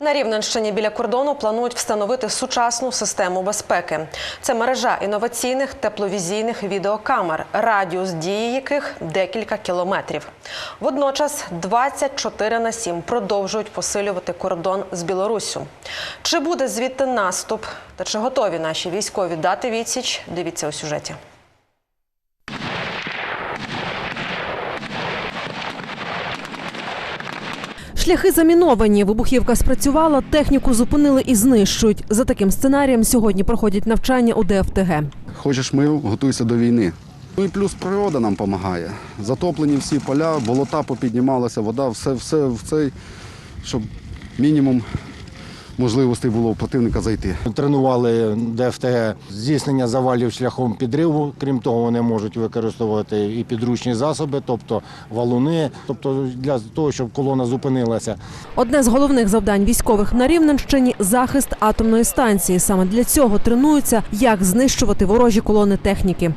На Рівненщині біля кордону планують встановити сучасну систему безпеки. Це мережа інноваційних тепловізійних відеокамер, радіус дії яких декілька кілометрів. Водночас 24 на 7 продовжують посилювати кордон з Білоруссю. Чи буде звідти наступ та чи готові наші військові дати відсіч? Дивіться у сюжеті. Шляхи заміновані. Вибухівка спрацювала, техніку зупинили і знищують. За таким сценарієм сьогодні проходять навчання у ДФТГ. Хочеш миру, готуйся до війни. Ну і плюс природа нам допомагає. Затоплені всі поля, болота попіднімалася, вода, все, все в цей, щоб мінімум можливостей було у противника зайти. Тренували ДФТГ здійснення завалів шляхом підриву. Крім того, вони можуть використовувати і підручні засоби, тобто валуни, тобто для того, щоб колона зупинилася. Одне з головних завдань військових на Рівненщині захист атомної станції. Саме для цього тренуються, як знищувати ворожі колони техніки.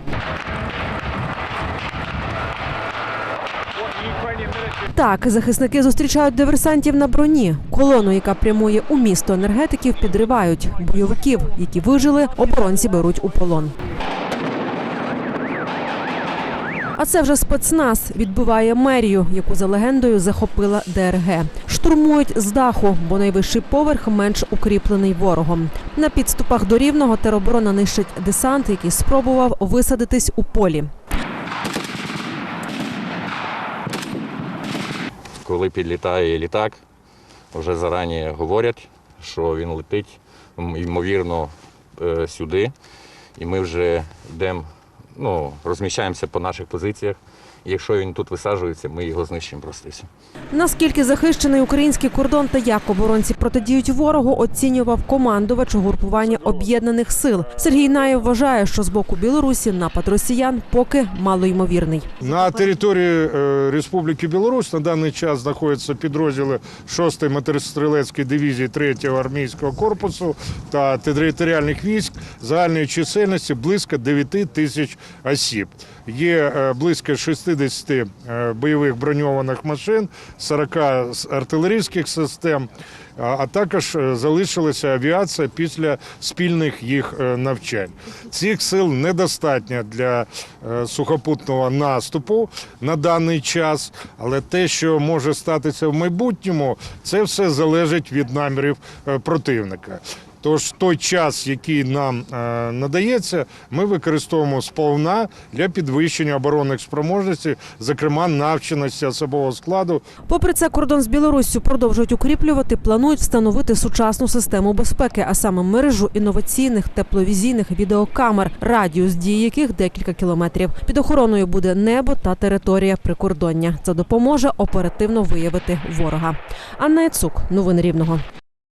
Так, захисники зустрічають диверсантів на броні. Колону, яка прямує у місто енергетиків, підривають. Бойовиків, які вижили, оборонці беруть у полон. А це вже спецназ відбиває мерію, яку за легендою захопила ДРГ. Штурмують з даху, бо найвищий поверх менш укріплений ворогом. На підступах до рівного тероборона нищить десант, який спробував висадитись у полі. Коли підлітає літак, вже зарані говорять, що він летить, ймовірно, е, сюди. І ми вже йдемо, ну, розміщаємося по наших позиціях. І якщо він тут висаджується, ми його знищимо просто. Наскільки захищений український кордон та як оборонці протидіють ворогу, оцінював командувач угрупування об'єднаних сил. Сергій Наєв вважає, що з боку Білорусі напад росіян поки малоймовірний. На території е, Республіки Білорусь на даний час знаходяться підрозділи 6-ї мотострілецької дивізії 3-го армійського корпусу та територіальних військ загальної чисельності близько 9 тисяч осіб. Є е, близько 60 е, бойових броньованих машин, 40 артилерійських систем, а також е, залишилася авіація після спільних їх е, навчань. Цих сил недостатньо для сухопутного наступу на даний час, але те, що може статися в майбутньому, це все залежить від намірів противника. Тож той час, який нам е, надається, ми використовуємо сповна для підвищення оборонних спроможностей, зокрема навченості особового складу Попри це, кордон з Білоруссю продовжують укріплювати, планують встановити сучасну систему безпеки, а саме мережу інноваційних тепловізійних відеокамер, радіус дії яких декілька кілометрів. Під охороною буде небо та територія прикордоння. Це допоможе оперативно виявити ворога. Анна Яцук, новини Рівного.